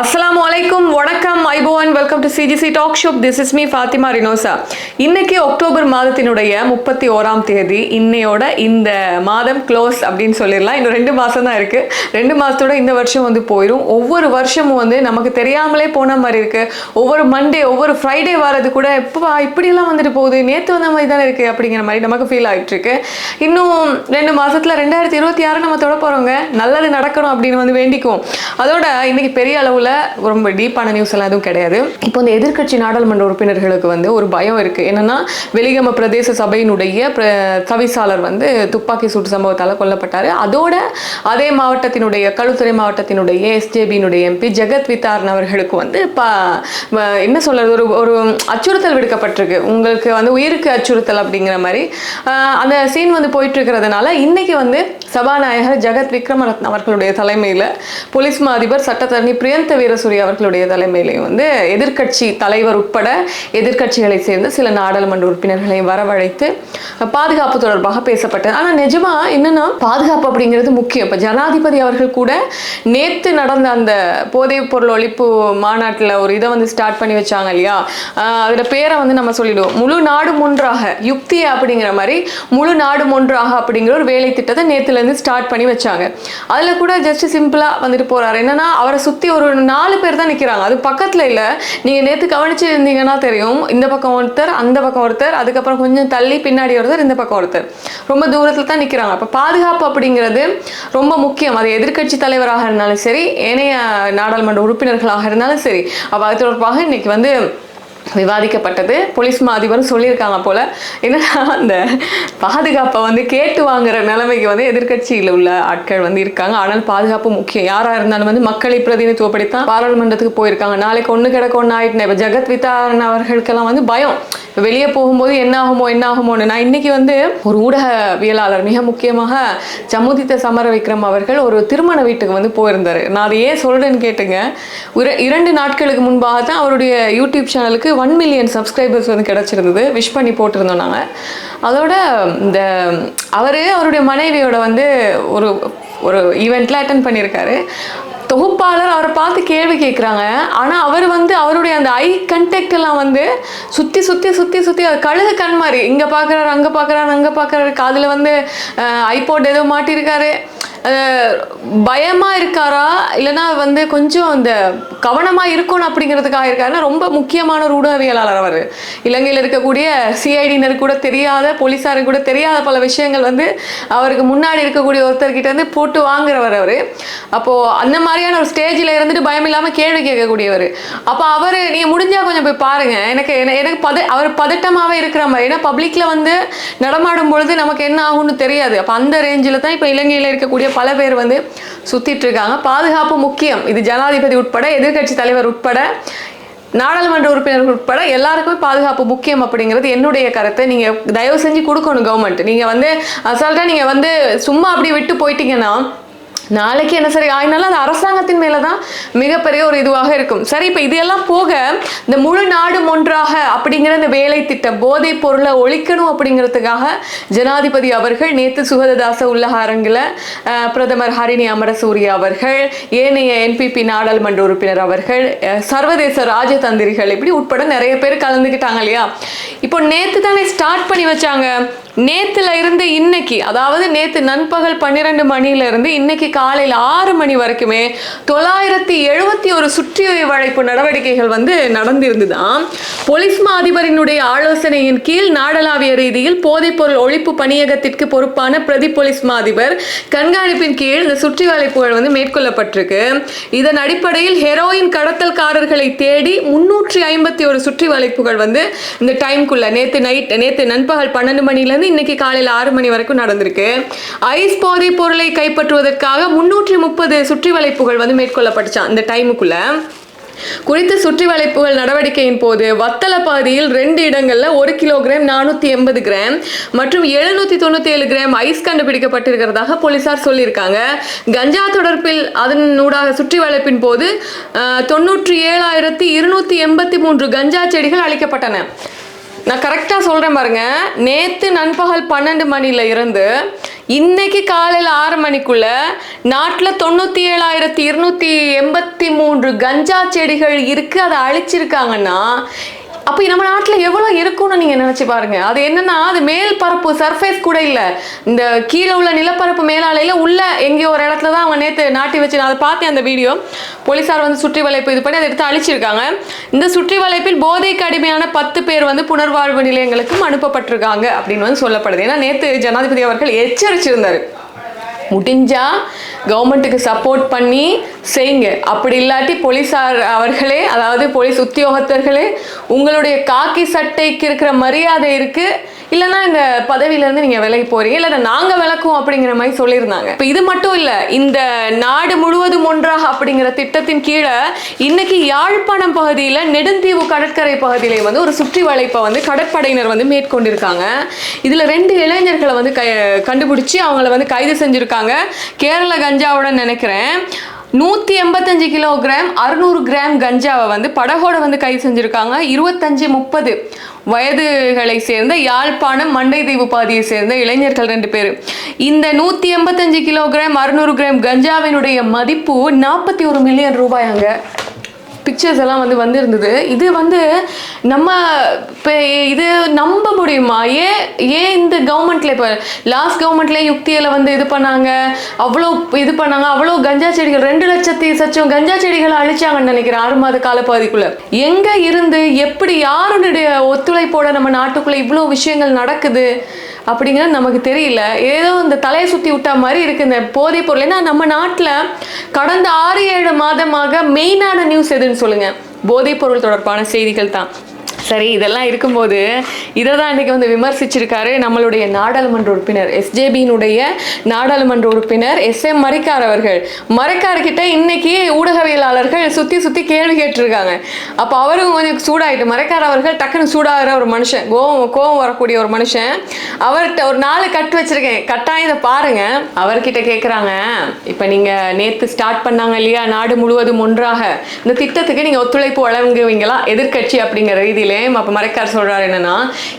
அஸ்லாம் வலைக்கும் வணக்கம். ஐபோவன் welcome to CGC talk show this is me Fathima Rinosa இன்னைக்கு அக்டோபர் மாதத்தினுடைய முப்பத்தி ஓராம் தேதி. இன்னையோட இந்த மாதம் க்ளோஸ் அப்படின்னு சொல்லிடலாம். இன்னும் ரெண்டு மாதம் தான் இருக்குது ரெண்டு மாதத்தோட இந்த வருஷம் வந்து போயிடும் ஒவ்வொரு வருஷமும் வந்து நமக்கு தெரியாமலே போன மாதிரி இருக்குது ஒவ்வொரு மண்டே ஒவ்வொரு ஃப்ரைடே வர்றது கூட இப்போ இப்படியெல்லாம் வந்துட்டு போகுது? நேற்று வந்த மாதிரி தானே இருக்குது அப்படிங்கிற மாதிரி நமக்கு ஃபீல் ஆகிட்டுருக்கு இன்னும் ரெண்டு மாதத்தில் ரெண்டாயிரத்தி இருபத்தி ஆறு நம்ம தொட போகிறோங்க நல்லது நடக்கணும் அப்படின்னு வந்து வேண்டிக்குவோம். அதோட இன்னைக்கு பெரிய அளவில் ரொம்ப டீப்பான நியூஸ் எல்லாம் எதுவும் கிடையாது. இப்போ இந்த எதிர்க்கட்சி நாடாளுமன்ற உறுப்பினர்களுக்கு வந்து ஒரு பயம் இருக்கு. என்னன்னா வெலிகம பிரதேச சபையினுடைய பிர- தவிசாளர் வந்து துப்பாக்கி சூட்டு சம்பவத்தால் கொல்லப்பட்டார். அதோட அதே மாவட்டத்தினுடைய களுத்துறை மாவட்டத்தினுடைய எஸ்ஜேபியினுடைய எம்பி ஜெகத் வித்தாரன் அவர்களுக்கு வந்து பா என்ன சொல்றது? ஒரு ஒரு அச்சுறுத்தல் விடுக்கப்பட்டிருக்கு. உங்களுக்கு வந்து உயிருக்கு அச்சுறுத்தல் அப்படிங்கிற மாதிரி. அந்த சீன் வந்து போயிட்டு இருக்கிறதுனால இன்னைக்கு வந்து சபாநாயகர் ஜெகத் விக்ரமரத்ன அவர்களுடைய தலைமையில் போலீஸ் அதிபர் சட்டத்தரணி பிரியந்த் வீரசூரி அவர்களுடைய தலைமையிலையும் வந்து எதிர்கட்சி தலைவர் உட்பட எதிர்கட்சிகளை சேர்ந்த சில நாடாளுமன்ற உறுப்பினர்களை வரவழைத்து பாதுகாப்பு தொடர்பாக பேசப்பட்டது. ஆனால் நிஜமா என்னன்னா பாதுகாப்பு அப்படிங்கிறது முக்கியம். இப்போ ஜனாதிபதி அவர்கள் கூட நேற்று நடந்த அந்த போதைப் பொருள் ஒழிப்பு மாநாட்டில் ஒரு இதை வந்து ஸ்டார்ட் பண்ணி வச்சாங்க இல்லையா? அதில் பேரை வந்து நம்ம சொல்லிடுவோம். முழு நாடு ஒன்றாக யுக்தி அப்படிங்கிற மாதிரி முழு நாடு ஒன்றாக அப்படிங்கிற ஒரு வேலை திட்டத்தை நேற்றுலேருந்து ஸ்டார்ட் பண்ணி வச்சாங்க. அதில் கூட ஜஸ்ட் சிம்பிளாக வந்துட்டு போகிறாரு என்னன்னா அவரை சுற்றி ஒரு நாலு பேர் தான் நிற்கிறாங்க அது பக்கத்தில் இல்லை. நீங்கள் நேற்று கவனிச்சு இருந்தீங்கன்னா தெரியும். இந்த பக்கம் ஒருத்தர் அந்த பக்கம் ஒருத்தர் அதுக்கப்புறம் கொஞ்சம் தள்ளி பின்னாடி ஒருத்தர் இந்த பக்கம் ஒருத்தர். ரொம்ப தூரத்தில் தான் நிற்கிறாங்க அப்போ பாதுகாப்பு அப்படிங்கிறது ரொம்ப முக்கியம். அது எதிர்க்கட்சி தலைவராக இருந்தாலும் சரி ஏனைய நாடாளுமன்ற உறுப்பினர்களாக இருந்தாலும் சரி. அப்போ அது தொடர்பாக இன்னைக்கு வந்து விவாதிக்கப்பட்டது. போலீஸ் மா அதிபரும் சொல்லியிருக்காங்க போல. என்னன்னா அந்த பாதுகாப்பை வந்து கேட்டு வாங்குற நிலைமைக்கு வந்து எதிர்க்கட்சியில் உள்ள ஆட்கள் வந்து இருக்காங்க. ஆனால் பாதுகாப்பு முக்கியம். யாராக இருந்தாலும் வந்து மக்களை பிரதிநிதித்துவப்படுத்தான் பாராளுமன்றத்துக்கு போயிருக்காங்க. நாளைக்கு ஒன்று கிடக்க ஒன்று ஆயிட்டு இப்போ ஜெகத் வித்தாரன் அவர்களுக்கெல்லாம் வந்து பயம். வெளியே போகும்போது என்ன ஆகுமோ என்ன ஆகுமோன்னு. நான் இன்னைக்கு வந்து ஒரு ஊடகவியலாளர் மிக முக்கியமாக சமுதித்த சமர விக்ரம் அவர்கள் ஒரு திருமண வீட்டுக்கு வந்து போயிருந்தார். நான் அதை ஏன் சொல்கிறேன்னு கேட்டுங்க. இரண்டு நாட்களுக்கு முன்பாக தான் அவருடைய யூடியூப் சேனலுக்கு ஒன் மில்லியன் சப்ஸ்கிரைபர்ஸ் வந்து கிடைச்சிருந்தது. விஷ் பண்ணி போட்டிருந்தோம் நாங்கள் அதோட இந்த அவர் அவருடைய மனைவியோட வந்து ஒரு ஒரு ஈவெண்ட்டில் அட்டன் பண்ணியிருக்காரு. தொகுப்பாளர் அவரை பார்த்து கேள்வி கேட்குறாங்க ஆனால் அவர் வந்து அவருடைய அந்த ஐ கண்டெக்ட் எல்லாம் வந்து சுற்றி சுற்றி சுற்றி சுற்றி அது கழுகு கண் மாதிரி. இங்கே பார்க்குறாரு அங்கே பார்க்குறாரு அங்கே பார்க்குறாரு காதில் வந்து ஐபோட் ஏதோ மாட்டியிருக்காரு. பயமாக இருக்காரா? இல்லைன்னா வந்து கொஞ்சம் அந்த கவனமாக இருக்கணும் அப்படிங்கிறதுக்காக இருக்காருன்னா ரொம்ப முக்கியமான ஒரு ஊடகவியலாளர் அவர். இலங்கையில் இருக்கக்கூடிய சிஐடியினர் கூட தெரியாத போலீஸாருக்கு கூட தெரியாத பல விஷயங்கள் வந்து அவருக்கு முன்னாடி இருக்கக்கூடிய ஒருத்தர்கிட்ட வந்து போட்டு வாங்குறவர் அவர். அப்போது அந்த மாதிரியான ஒரு ஸ்டேஜில் இருந்துட்டு பயம் இல்லாமல் கேள்வி கேட்கக்கூடியவர். அப்போ அவர் நீங்கள் முடிஞ்சால் கொஞ்சம் போய் பாருங்கள் எனக்கு எனக்கு பத அவர் பதட்டமாகவே இருக்கிற மாதிரி ஏன்னா பப்ளிக்கில் வந்து நடமாடும் பொழுது நமக்கு என்ன ஆகும்னு தெரியாது. அப்போ அந்த ரேஞ்சில் தான் இப்போ இலங்கையில் இருக்கக்கூடிய பல பேர் வந்து சுத்திட்டு இருக்காங்க பாதுகாப்பு முக்கியம். இது ஜனாதிபதி உட்பட எதிர்க்கட்சி தலைவர் உட்பட நாடாளுமன்ற உறுப்பினர்கள் உட்பட எல்லாருக்குமே பாதுகாப்பு முக்கியம் அப்படிங்கிறது என்னுடைய கருத்தை. நீங்க தயவு செஞ்சு கொடுக்கணும் கவர்மெண்ட் நீங்க வந்து அசால்ட்டா நீங்க வந்து சும்மா அப்படி விட்டு போயிட்டீங்கன்னா நாளைக்கு என்ன சரி ஆயினாலும் அது அரசாங்கத்தின் மேலே தான் மிகப்பெரிய ஒரு இதுவாக இருக்கும். சரி இப்போ இதெல்லாம் போக இந்த முழு நாடு ஒன்றாக அப்படிங்கிற இந்த வேலை திட்டம் போதைப் பொருளை ஒழிக்கணும் அப்படிங்கிறதுக்காக ஜனாதிபதி அவர்கள் நேற்று சுகததாச உலக அரங்கில் பிரதமர் ஹரிணி அமரசூரிய அவர்கள் ஏனைய என்பிபி நாடாளுமன்ற உறுப்பினர் அவர்கள் சர்வதேச ராஜதந்திரிகள் இப்படி உட்பட நிறைய பேர் கலந்துக்கிட்டாங்க இல்லையா? இப்போ நேற்று தானே ஸ்டார்ட் பண்ணி வச்சாங்க. நேத்துல இருந்து இன்னைக்கு அதாவது நேத்து நண்பகல் பன்னிரெண்டு மணியில இருந்து இன்னைக்கு காலையில் ஆறு மணி வரைக்குமே தொள்ளாயிரத்தி எழுபத்தி ஒரு சுற்றி வளைப்பு நடவடிக்கைகள் வந்து நடந்திருந்துதான் போலீஸ் மா அதிபரினுடைய ஆலோசனையின் கீழ் நாடளாவிய ரீதியில் போதைப்பொருள் ஒழிப்பு பணியகத்திற்கு பொறுப்பான பிரதி போலீஸ் மா அதிபர் கண்காணிப்பின் கீழ் இந்த சுற்றி வளைப்புகள் வந்து மேற்கொள்ளப்பட்டிருக்கு. இதன் அடிப்படையில் ஹெரோயின் கடத்தல்காரர்களை தேடி முன்னூற்றி ஐம்பத்தி ஒரு சுற்றி வளைப்புகள் வந்து இந்த டைம்குள்ள நேத்து நைட் நேத்து நண்பகல் பன்னெண்டு மணிலேருந்து இன்னைக்கு காலையில் ஆறு மணி வரைக்கும் நடந்திருக்கு. ஐஸ் போதைப் பொருளை கைப்பற்றுவதற்காக முன்னூற்றி முப்பது சுற்றி வளைப்புகள் வந்து மேற்கொள்ளப்பட்டுச்சான் இந்த டைமுக்குள்ள குறித்த சுற்றி வளைப்புகள் நடவடிக்கையின் போது வத்தல பகுதியில் ரெண்டு இடங்கள்ல ஒரு கிலோகிராம் நானூத்தி எண்பது கிராம் மற்றும் எழுநூத்தி தொண்ணூத்தி ஏழு கிராம் ஐஸ் கண்டுபிடிக்கப்பட்டிருக்கிறதாக போலீசார் சொல்லியிருக்காங்க. கஞ்சா தொடர்பில் அதன் ஊடாக சுற்றி வளைப்பின் போது தொன்னூற்றி தொண்ணூற்றி ஏழாயிரத்தி இருநூத்தி எண்பத்தி மூன்று கஞ்சா செடிகள் அளிக்கப்பட்டன நான் கரெக்டாக சொல்கிறேன் பாருங்க. நேற்று நண்பகல் பன்னெண்டு மணியில் இருந்து இன்னைக்கு காலையில் ஆறு மணிக்குள்ள நாட்டில் தொண்ணூற்றி ஏழாயிரத்தி இருநூற்றி எண்பத்தி மூன்று கஞ்சா செடிகள் இருக்குது அதை அழிச்சிருக்காங்கன்னா அப்போ நம்ம நாட்டில் எவ்வளோ இருக்கும்னு நீங்கள் நினச்சி பாருங்க. அது என்னன்னா அது மேல் பரப்பு சர்ஃபேஸ் கூட இல்லை. இந்த கீழே உள்ள நிலப்பரப்பு மேலாலையில் உள்ள எங்கேயோ ஒரு இடத்துல தான் அவங்க நேற்று நாட்டி வச்சு நான் அதை பார்த்தேன் அந்த வீடியோ. போலீஸார் வந்து சுற்றி வளைப்பு இது பண்ணி அதை எடுத்து அழிச்சிருக்காங்க. இந்த சுற்றி வளைப்பில் போதைக்கு அடிமையான பத்து பேர் வந்து புனர்வாழ்வு நிலையங்களுக்கும் அனுப்பப்பட்டிருக்காங்க அப்படின்னு வந்து சொல்லப்படுது. ஏன்னா நேற்று ஜனாதிபதி அவர்கள் எச்சரிச்சிருந்தார். முடிஞ்சா கவர்மெண்ட்டுக்கு சப்போர்ட் பண்ணி செய்யுங்க. அப்படி இல்லாட்டி போலீஸார் அவர்களே அதாவது போலீஸ் உத்தியோகத்தர்களே உங்களுடைய காக்கி சட்டைக்கு இருக்கிற மரியாதை இருக்கு. இல்லைன்னா இந்த பதவியிலேருந்து நீங்கள் விலகி போகிறீங்க இல்லைன்னா நாங்கள் விளக்குவோம் அப்படிங்கிற மாதிரி சொல்லியிருந்தாங்க. இப்போ இது மட்டும் இல்லை இந்த நாடு முழுவதும் ஒன்றாக அப்படிங்கிற திட்டத்தின் கீழே இன்னைக்கு யாழ்ப்பாணம் பகுதியில் நெடுந்தீவு கடற்கரை பகுதியில் வந்து ஒரு சுற்றி வளைப்பை வந்து கடற்படையினர் வந்து மேற்கொண்டிருக்காங்க. இதில் ரெண்டு இளைஞர்களை வந்து க கண்டுபிடிச்சி அவங்கள வந்து கைது செஞ்சுருக்காங்க. கேரள கஞ்சாவுடன் நினைக்கிறேன். நூற்றி எண்பத்தஞ்சு கிலோகிராம் அறுநூறு கிராம் கஞ்சாவை வந்து படகோட வந்து கைது செஞ்சுருக்காங்க. இருபத்தஞ்சு முப்பது வயதுகளை சேர்ந்த யாழ்ப்பாணம் மண்டை பாதியை சேர்ந்த இளைஞர்கள் ரெண்டு பேர். இந்த நூற்றி எண்பத்தஞ்சு கிலோகிராம் அறுநூறு கிராம் கஞ்சாவினுடைய மதிப்பு நாற்பத்தி ஒரு மில்லியன் ரூபாயாங்க. பிக்சர்ஸ் எல்லாம் வந்து வந்திருந்தது. இது வந்து நம்ம இப்போ இது நம்ப முடியுமா? ஏன் ஏன் இந்த கவர்மெண்ட்ல இப்போ லாஸ்ட் கவர்மெண்ட்ல யுக்தியில் வந்து இது பண்ணாங்க? அவ்வளோ இது பண்ணாங்க. அவ்வளோ கஞ்சா செடிகள் ரெண்டு லட்சத்தி சச்சம் கஞ்சா செடிகளை அழிச்சாங்கன்னு நினைக்கிறேன் ஆறு மாத காலப்பகுதிக்குள்ள. எங்கே இருந்து எப்படி யாருடைய ஒத்துழைப்போட நம்ம நாட்டுக்குள்ளே இவ்வளோ விஷயங்கள் நடக்குது? அப்படிங்கிறது நமக்கு தெரியல. ஏதோ இந்த தலையை சுற்றி விட்டா மாதிரி இருக்கு இந்த போதைப் பொருள். ஏன்னா நம்ம நாட்டில் கடந்த ஆறு ஏழு மாதமாக மெயினான நியூஸ் எதுன்னு சொல்லுங்க. போதைப் பொருள் தொடர்பான செய்திகள் தான். சரி இதெல்லாம் இருக்கும்போது இதை தான் அன்றைக்கி வந்து விமர்சிச்சிருக்காரு நம்மளுடைய நாடாளுமன்ற உறுப்பினர். எஸ்ஜேபியினுடைய நாடாளுமன்ற உறுப்பினர் எஸ் எம் மரிக்கார் அவர்கள். மரைக்கார் கிட்ட இன்னைக்கு ஊடகவியலாளர்கள் சுற்றி சுற்றி கேள்வி கேட்டிருக்காங்க. அப்போ அவரும் கொஞ்சம் சூடாயிட்டு மரைக்கார் அவர்கள் டக்குன்னு சூடாகிற ஒரு மனுஷன் கோவம் கோவம் வரக்கூடிய ஒரு மனுஷன். அவர்கிட்ட ஒரு நாலு கட் வச்சுருக்கேன். கட்டாயம் இதை பாருங்க. அவர்கிட்ட கேட்குறாங்க இப்போ நீங்கள் நேற்று ஸ்டார்ட் பண்ணாங்க இல்லையா? நாடு முழுவதும் ஒன்றாக. இந்த திட்டத்துக்கு நீங்கள் ஒத்துழைப்பு வழங்குவீங்களா? எதிர்க்கட்சி அப்படிங்கிற ரீதியிலே. அப்போ மறைக்கார் சொல்றாரு என்னன்னா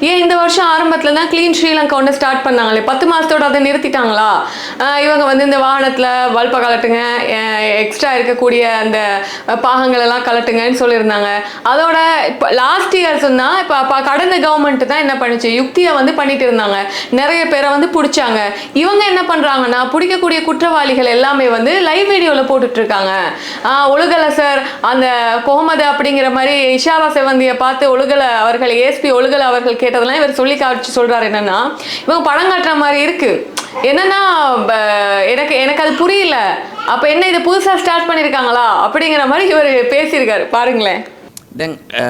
ஏன் இந்த வருஷம் ஆரம்பத்துல தான் க்ளீன் ஸ்ரீலங்கா ஒன்று ஸ்டார்ட் பண்ணாங்களே? பத்து மாதத்தோட அதை நிறுத்திட்டாங்களா? இவங்க வந்து இந்த வாகனத்துல வல்ப கலட்டுங்க எக்ஸ்ட்ரா இருக்கக்கூடிய அந்த பாகங்கள் எல்லாம் கலட்டுங்கன்னு சொல்லியிருந்தாங்க. அதோட இப்போ லாஸ்ட் இயர் சொன்னா இப்போ அப்போ கடந்த கவர்மெண்ட் தான் என்ன பண்ணுச்சு? யுக்தியை வந்து பண்ணிட்டு இருந்தாங்க. நிறைய பேரை வந்து பிடிச்சாங்க. இவங்க என்ன பண்றாங்கன்னா பிடிக்கக்கூடிய குற்றவாளிகள் எல்லாமே வந்து லைவ் வீடியோவில் போட்டுட்டு இருக்காங்க ஆஹ் ஒழுகலை சார் அந்த கோமது அப்படிங்கிற மாதிரி இஷாரா செவந்தியை பார்த்து ஒழுகலை அவர்கள் ஏஎஸ்பி ஒழுகலை அவர்கள் கேட்டதெல்லாம் இவர் சொல்லி காமிச்சு சொல்றாரு என்னன்னா இவங்க படம் காட்டுற மாதிரி இருக்கு என்னன்னா ப- எனக்கு எனக்கு அது புரியல அப்ப என்ன இது புதுசா ஸ்டார்ட் பண்ணிருக்காங்களா அப்படிங்கிற மாதிரி இவர் பேசியிருக்காரு பாருங்களேன் දැන් අ,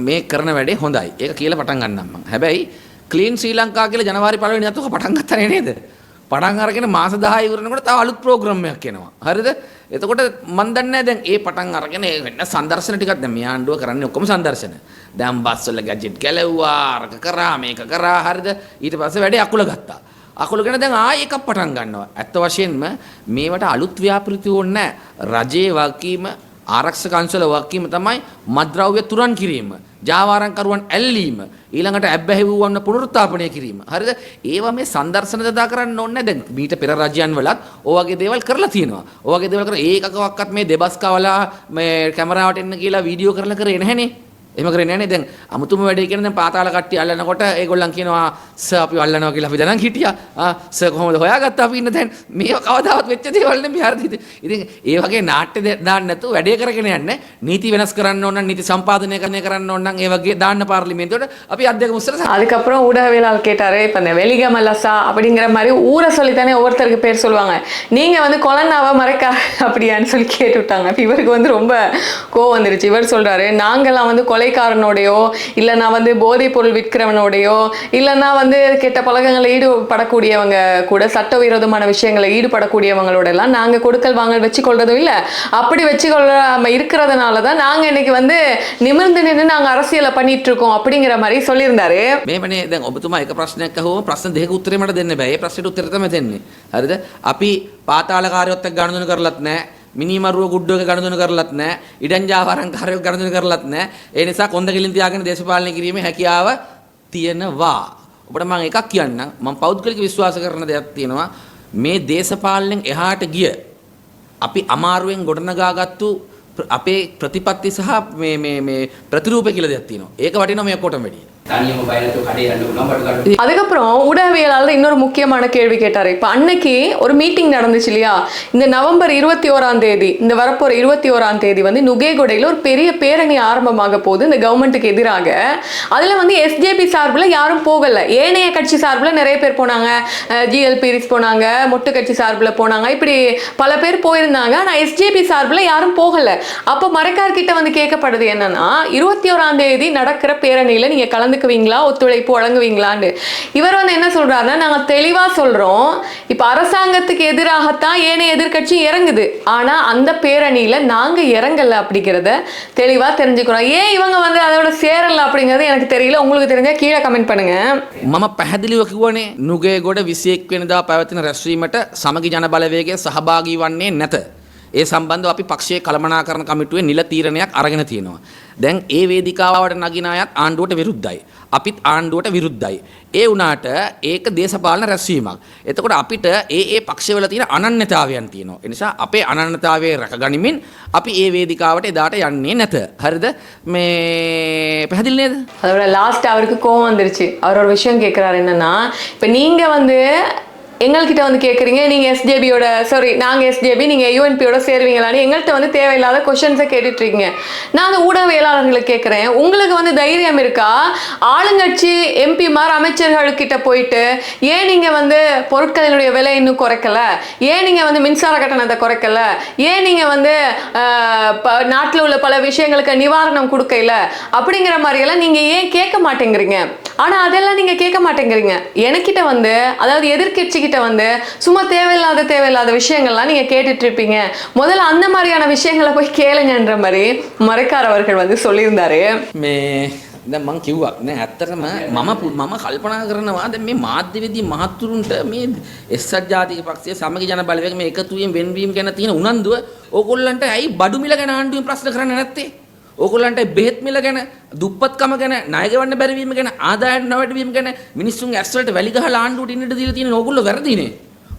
මේ කරන වැඩේ හොඳයි ඒක කියල පටන් ගන්නම්ම හැබැයි කලීන් ශ්‍රී ලංකා කියල ජනවාරි පලවෙනි අතුක පටන් ගත්තන නේද පටන් අරගෙන මාස දහයවරනකට තාව අලුත් ප්‍රෝග්‍රම්මයක් කෙනවා හරිද? එතකොට මන්දන්න දැන් ඒ පටන් අරගෙන ඒ වෙන්න සන්දර්ශන ටිකක් දැන් මේ ආණ්ඩුව කරන්නේ ඔක්කොම සන්දර්ශන. දැන් බස්වල ගැජට් ගැලව්වා අරක කරා මේක කරා හරිද? ඊට පස්සේ වැඩේ අකුල ගත්තා. අකුල ගැන දැන් ආයෙ එකක් පටන් ගන්නවා. ඇත්ත වශයෙන්ම මේවට අලුත් ව්‍යාපෘති ඕනේ නැහැ. රජයේ වගකීම ආරක්ෂක අංශවල වගකීම තමයි මද්‍රව්‍ය තුරන් කිරීම ජාවාරම්කරුවන් ඇල්ලීම ඊළඟට ඇබ්බැහි වූවන්න පුනරුත්ථාපනය කිරීම. හරිද? ඒවා මේ සංදර්ශන දදා කරන්න ඕනේ. දැන් මීට පෙර රජයන් වලත් ඔයගේ දේවල් කරලා තියෙනවා. ඔයගේ දේවල් කර ඒකකවක්වත් මේ දෙබස් කවලා මේ කැමරාවට එන්න කියලා වීඩියෝ කරලා කරේ නැහනේ. එහෙම කරේ නැහනේ දැන් අමුතුම වැඩේ කියන දැන් පාතාල කට්ටිය අල්ලනකොට ඒගොල්ලන් කියනවා සර් අපි අල්ලනවා කියලා අපි දැනන් හිටියා ආ සර් කොහොමද හොයාගත්තා අපි ඉන්න දැන් මේව කවදාවත් වෙච්ච දේවල් නෙමෙයි හරිද ඉතින් ඒ වගේ නාට්‍ය දෙ- දාන්න නැතුව වැඩේ කරගෙන යන්න නීති වෙනස් කරන්න ඕන නම් නීති සම්පාදනය කරන්න කරන්න ඕන නම් ඒ වගේ දාන්න පාර්ලිමේන්තුවට අපි අධ්‍යක්ෂ මුස්තර அதுக்கப்புறம் ஊடகவியலாளர் கேட்டாரு இப்போ இந்த வெலிகம லசா அப்படிங்கிற மாதிரி ஊரை சொல்லித்தானே ஒவ்வொருத்தருக்கு பேர் சொல்லுவாங்க நீங்க வந்து கொலனாவா மறைக்கா அப்படியான்னு சொல்லி கேட்டு விட்டாங்க அப்ப இவருக்கு வந்து ரொம்ப கோவம் வந்துருச்சு இவர் சொல்றாரு நாங்கெல்லாம் வந்து கொலைக்காரனோடையோ இல்லைன்னா வந்து போதைப் பொருள் விற்கிறவனோடையோ இல்லைன்னா வந்து கெட்ட பழக்கங்களில் ஈடுபடக்கூடியவங்க கூட சட்டவிரோதமான விஷயங்களை ஈடுபடக்கூடியவங்களோட எல்லாம் நாங்க கொடுக்கல் வாங்கல் வச்சு கொள்றதும் இல்லை அப்படி வச்சு கொள்ளாம இருக்கிறதுனால தான் நாங்க இன்னைக்கு வந்து நிமிர்ந்து நின்று நாங்க அரசியலை பண்ணிட்டு இருக்கோம் அப்படிங்கிற மாதிரி சொல்லியிருந்தாரு මේමනේ දැන් ඔබතුමා එක ප්‍රශ්නයක් අහුවම ප්‍රශ්න දෙකක උත්තරේ මට දෙන්න බෑ. ඒ ප්‍රශ්නෙට උත්තරය තමයි දෙන්නේ. හරිද? අපි පාතාලකාරයොත් එක්ක ගනුදෙනු කරලත් නැහැ. මිනිමරුව ගුඩ්ඩුවක ගනුදෙනු කරලත් නැහැ. ඉඩම් ජාවාරම්කාරයෝ ගනුදෙනු කරලත් නැහැ. ඒ නිසා කොන්ද කිලින් තියාගෙන දේශපාලනය කිරීමේ හැකියාව තියෙනවා. ඔබට මම එකක් කියන්නම් මම පෞද්ගලික විශ්වාස කරන දෙයක් තියෙනවා මේ දේශපාලනයෙන් එහාට ගිය අපි අමාරුවෙන් ගොඩනගාගත්තු ප්‍ර- අපේ ප්‍රතිපත්ති සහ මේ මේ මේ ප්‍රතිරූපය කියලා දෙයක් තියෙනවා. ඒක වටිනවා මේ ඔක්කොටම වැඩිය. அதுக்கப்புறம் ஊடகவியலாளர் இன்னொரு முக்கியமான கேள்வி கேட்டாரு. இப்ப அன்னைக்கு ஒரு மீட்டிங் நடந்துச்சு இல்லையா? இந்த நவம்பர் இருபத்தி ஓராம் தேதி இந்த வரப்போற இருபத்தி ஓராம் தேதி வந்து நுகேகொடையில ஒரு பெரிய பேரணி ஆரம்பமாக போகுது இந்த கவர்மெண்ட்டுக்கு எதிராக. அதுல வந்து எஸ்ஜேபி சார்பில் யாரும் போகல. ஏனைய கட்சி சார்பில் நிறைய பேர் போனாங்க. ஜிஎல்பிரிஸ் போனாங்க மொட்டு கட்சி சார்பில் போனாங்க. இப்படி பல பேர் போயிருந்தாங்க. ஆனா எஸ்ஜேபி சார்பில் யாரும் போகல. அப்போ மரக்கார்கிட்ட வந்து கேட்கப்படுது என்னன்னா இருபத்தி ஓராம் தேதி நடக்கிற பேரணியில நீங்க கலந்துக்குவீங்களா ஒத்துழைப்பு வழங்குவீங்களான்னு இவர் வந்து என்ன சொல்றாருன்னா நாங்க தெளிவா சொல்றோம் இப்ப அரசாங்கத்துக்கு எதிராகத்தான் ஏனைய எதிர்க்கட்சி இறங்குது ஆனா அந்த பேரணியில நாங்க இறங்கல அப்படிங்கிறத தெளிவா தெரிஞ்சுக்கிறோம் ஏன் இவங்க வந்து அதோட சேரல அப்படிங்கிறது எனக்கு தெரியல உங்களுக்கு தெரிஞ்சா கீழே கமெண்ட் பண்ணுங்க මම පැහැදිලිව කිව්වනේ නුගේගොඩ 21 වෙනිදා පැවතින රැස්වීමට සමගි ජන බලවේගය සහභාගී වන්නේ නැත. ඒ සම්බන්ධව අපි පක්ෂයේ කළමනාකරණ කමිටුවේ නිල තීරණයක් අරගෙන තියෙනවා. දැන් ඒ වේදිකාවට නගින අයත් ආණ්ඩුවට විරුද්ධයි. අපිත් ආණ්ඩුවට විරුද්ධයි. ඒ වුණාට ඒක දේශපාලන රැස්වීමක්. එතකොට අපිට ඒ ඒ පක්ෂවල තියෙන අනන්‍යතාවයන් තියෙනවා. ඒ නිසා අපේ අනන්‍යතාවය රැකගනිමින් අපි ඒ වේදිකාවට එදාට යන්නේ නැත. හරිද? මේ පැහැදිලි නේද? அதோட லாஸ்ட் அவருக்கு கோவம் வந்துருச்சு அவர் ஒரு விஷயம் கேட்குறாரு என்னன்னா இப்போ நீங்க வந்து எங்கள்கிட்ட வந்து கேட்குறீங்க நீங்கள் எஸ்ஜேபியோட சாரி நாங்கள் எஸ்ஜேபி நீங்கள் யூஎன்பியோட சேருவீங்களான்னு எங்கள்கிட்ட வந்து தேவையில்லாத கொஷின்ஸை கேட்டுட்ருக்கீங்க. இருக்கீங்க அந்த ஊடகவியலாளர்களுக்கு கேட்குறேன் உங்களுக்கு வந்து தைரியம் இருக்கா? ஆளுங்கட்சி எம்பிமார் அமைச்சர்கள்கிட்ட போயிட்டு ஏன் நீங்கள் வந்து பொருட்களினுடைய விலை இன்னும் குறைக்கல? ஏன் நீங்கள் வந்து மின்சார கட்டணத்தை குறைக்கல? ஏன் நீங்கள் வந்து நாட்டில் உள்ள பல விஷயங்களுக்கு நிவாரணம் கொடுக்கல? அப்படிங்கிற மாதிரியெல்லாம் நீங்கள் ஏன் கேட்க மாட்டேங்கிறீங்க? ஆனால் அதெல்லாம் நீங்கள் கேட்க மாட்டேங்கிறீங்க எனக்கிட்ட வந்து அதாவது எதிர்க்கட்சி கிட்ட வந்து சும்மா தேவையில்லாத தேவையில்லாத விஷயங்கள்லாம் நீங்கள் கேட்டுட்டு இருப்பீங்க முதல்ல அந்த மாதிரியான விஷயங்களை போய் கேளுங்கன்ற மாதிரி மறைக்கார் அவர்கள் வந்து சொல்லியிருந்தாரு මේ දැන් මං කිව්වා නෑ ඇත්තටම මම පු- මම කල්පනා කරනවා දැන් මේ මාධ්‍යවේදී මහත්තුරුන්ට මේ එස්සත් ජාතික පක්ෂය සමගි ජන බලවේග මේ එකතු වීම වෙන්වීම ගැන තියෙන උනන්දුව ඕගොල්ලන්ට ඇයි බඩු මිල ගැන ආණ්ඩුවෙන් ප්‍රශ්න කරන්නේ නැත්තේ? ඕගොල්ලන්ට බෙහෙත් මිල ගැන දුප්පත්කම ගැන ණය ගෙවන්න බැරි වීම ගැන ආදායම් නොවැඩවීම ගැන මිනිස්සුන්ගේ ඇස් වලට වැලි ගහලා ආණ්ඩුවට ඉන්නට දීලා තියෙන ඕගොල්ලෝ වැරදිනේ.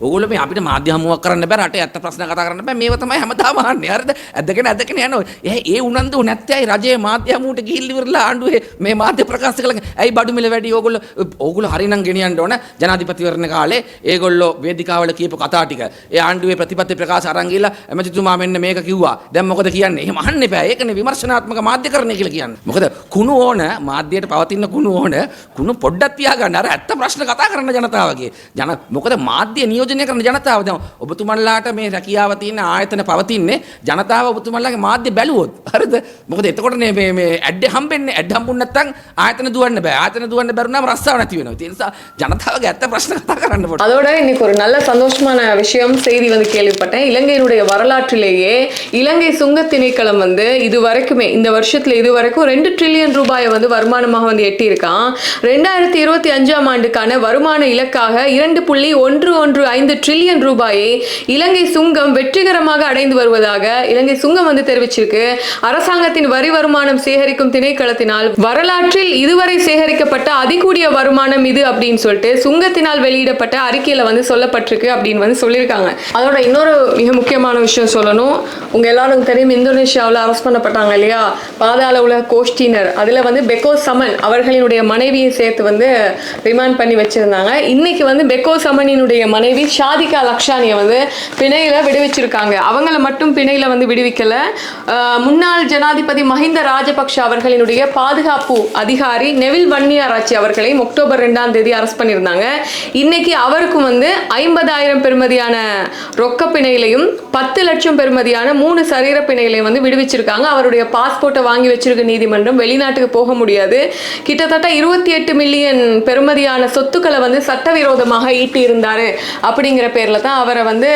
ඕගොල්ලෝ මේ අපිට මාධ්‍ය හමුවක් කරන්න බෑ රටේ ඇත්ත ප්‍රශ්න කතා කරන්න බෑ. මේව තමයි හැමදාම අහන්නේ. හරිද? ඇදගෙන ඇදගෙන යනවා. ඒ ඒ උනන්දුව නැත්තේ ඇයි රජයේ මාධ්‍ය හමුවට ගිහිල්ලා ඉවරලා ආණ්ඩුවේ මේ මාධ්‍ය ප්‍රකාශ කළා ඇයි බඩු මිල වැඩි ඕගොල්ලෝ ඕගොල්ලෝ හරිනම් ගෙනියන්න ඕන? ජනාධිපතිවරණ කාලේ ඒගොල්ලෝ වේදිකාවල කියපු කතා ටික. ඒ ආණ්ඩුවේ ප්‍රතිපත්ති ප්‍රකාශ අරන් ගිහලා එමෙතිතුමා මෙන්න මේක කිව්වා. දැන් මොකද කියන්නේ? එහෙම අහන්න එපා. ඒකනේ විමර්ශනාත්මක මාධ්‍යකරණය කියලා කියන්නේ. මොකද කුණු ඕන මාධ්‍යයට පවතින කුණු ඕන කුණු පොඩ්ඩක් තියාගන්න. අර ඇත්ත ප්‍රශ්න කතා කරන ජනතාවගේ. ජන මොකද මාධ්‍ය නියෝජනය කරන ජනතාව දැන් ඔබතුමන්ලාට මේ රැකියාව තියෙන ආයතන පවතින්නේ ජනතාව ඔබතුමන්ලාගේ මාධ්‍ය බැලුවොත් හරිද මොකද එතකොටනේ මේ මේ ඇඩ් හම්බෙන්නේ ඇඩ් හම්බුනේ නැත්නම් ආයතන දුවන්න බෑ ආයතන දුවන්න බැරුණාම රස්සාව නැති වෙනවා ඒ නිසා ජනතාවගේ ඇත්ත ප්‍රශ්න කතා කරන්න පොඩ්ඩක් அதோட இன்னைக்கு ஒரு நல்ல சந்தோஷமான விஷயம் செய்தி வந்து கேள்விப்பட்டேன் இலங்கையினுடைய வரலாற்றிலேயே இலங்கை சுங்க திணைக்களம் வந்து இது வரைக்குமே இந்த வருஷத்துல இது வரைக்கும் ரெண்டு ட்ரில்லியன் ரூபாயை வந்து வருமானமாக வந்து எட்டியிருக்கான் ரெண்டாயிரத்தி இருபத்தி அஞ்சாம் ஆண்டுக்கான வருமான இலக்காக இரண்டு புள்ளி ஒன்று ஒன்று ஐந்து ட்ரில்லியன் ரூபாயை இலங்கை சுங்கம் வெற்றிகரமாக அடைந்து வருவதாக இலங்கை சுங்கம் வந்து தெரிவிச்சிருக்கு. அரசாங்கத்தின் வரி வருமானம் சேகரிக்கும் திணைக்களத்தினால் வரலாற்றில் இதுவரை சேகரிக்கப்பட்ட அதிகூடிய வருமானம் இது அப்படின்னு சொல்லிட்டு சுங்கத்தினால் வெளியிடப்பட்ட அறிக்கையில வந்து சொல்லப்பட்டிருக்கு அப்படின்னு வந்து சொல்லியிருக்காங்க. அதோட இன்னொரு மிக முக்கியமான விஷயம் சொல்லணும். உங்க எல்லாருக்கும் தெரியும் இந்தோனேஷியாவில் அரெஸ்ட் பண்ணப்பட்டாங்க இல்லையா? பாதாள உலக கோஷ்டினர் அதுல வந்து பெக்கோ சமன் அவர்களினுடைய மனைவியை சேர்த்து வந்து ரிமாண்ட் பண்ணி வச்சிருந்தாங்க. இன்னைக்கு வந்து பெக்கோ சமனினுடைய மனைவி ஷாதிகா லக்ஷானியை வந்து பிணையில விடுவிச்சிருக்காங்க. அவங்கள மட்டும் பிணையில வந்து விடுவிக்கல. முன்னாள் ஜனாதிபதி மஹிந்த ராஜபக்ஷ அவர்களினுடைய பாதுகாப்பு அதிகாரி நெவில் வன்னியாராச்சி அவர்களையும் அக்டோபர் ரெண்டாம் தேதி அரெஸ்ட் பண்ணியிருந்தாங்க. இன்னைக்கு அவருக்கும் வந்து ஐம்பதாயிரம் பெறுமதியான ரொக்க பிணையிலையும் பத்து லட்சம் பெறுமதியான மூணு சரீர பிணையிலையும் வந்து விடுவிச்சிருக்காங்க. அவருடைய பாஸ்போர்ட்டை வாங்கி வச்சிருக்க நீதிமன்றம். வெளிநாட்டுக்கு போக முடியாது. கிட்டத்தட்ட இருபத்தி எட்டு மில்லியன் பெறுமதியான சொத்துக்களை வந்து சட்டவிரோதமாக ஈட்டி இருந்தாரு அப்படிங்கிற பேரில் தான் அவரை வந்து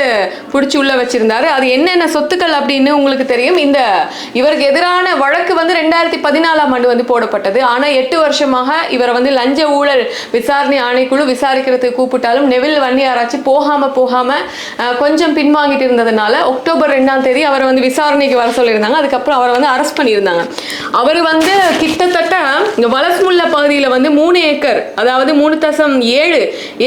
பிடிச்சி உள்ள வச்சிருந்தாரு. அது என்னென்ன சொத்துக்கள் அப்படின்னு உங்களுக்கு தெரியும்? இந்த இவருக்கு எதிரான வழக்கு வந்து ரெண்டாயிரத்தி பதினாலாம் ஆண்டு வந்து போடப்பட்டது. ஆனால் எட்டு வருஷமாக இவரை வந்து லஞ்ச ஊழல் விசாரணை ஆணைக்குழு விசாரிக்கிறதுக்கு கூப்பிட்டாலும் நெவில் வன்னியாராச்சு போகாமல் போகாமல் கொஞ்சம் பின்வாங்கிட்டு இருந்ததுனால அக்டோபர் ரெண்டாம் தேதி அவரை வந்து விசாரணைக்கு வர சொல்லியிருந்தாங்க. அதுக்கப்புறம் அவரை வந்து அரெஸ்ட் பண்ணியிருந்தாங்க. அவர் வந்து கிட்டத்தட்ட இந்த வலஸ்முல்ல பகுதியில் வந்து மூணு ஏக்கர் அதாவது மூணு தசம் ஏழு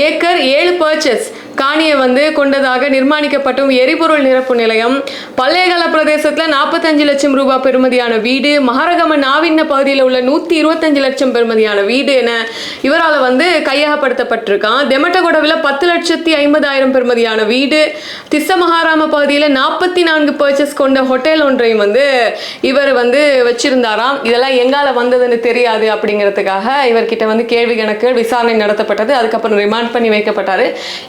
ஏக்கர் ஏழு பர்ச்சேஸ் காணியை வந்து கொண்டதாக நிர்மாணிக்கப்பட்டும் எரிபொருள் நிரப்பு நிலையம். பல்லேகல பிரதேசத்தில் நாற்பத்தஞ்சு லட்சம் ரூபாய் பெறுமதியான வீடு மகரகம நாவின்ன பகுதியில் உள்ள நூற்றி இருபத்தஞ்சு லட்சம் பெறுமதியான வீடு என இவரால் வந்து கையகப்படுத்தப்பட்டிருக்கான். தெமட்டகொடவில் பத்து லட்சத்தி ஐம்பதாயிரம் பெறுமதியான வீடு திஸ்ஸமகாராம பகுதியில் நாற்பத்தி நான்கு பர்ச்சேஸ் கொண்ட ஹோட்டல் ஒன்றையும் வந்து இவர் வந்து வச்சிருந்தாராம். இதெல்லாம் எங்கால வந்ததுன்னு தெரியாது அப்படிங்கிறதுக்காக இவர்கிட்ட வந்து கேள்வி கணக்கு விசாரணை நடத்தப்பட்டது. அதுக்கப்புறம் ரிமாண்ட் பண்ணி வைக்கப்பட்டாரு.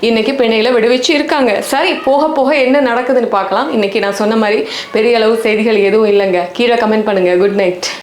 இன்னைக்கு பிணையில விடுவிச்சு இருக்காங்க. சரி போக போக என்ன நடக்குதுன்னு பார்க்கலாம். இன்னைக்கு நான் சொன்ன மாதிரி பெரிய அளவு செய்திகள் எதுவும் இல்லைங்க. கீழே கமெண்ட் பண்ணுங்க. Good night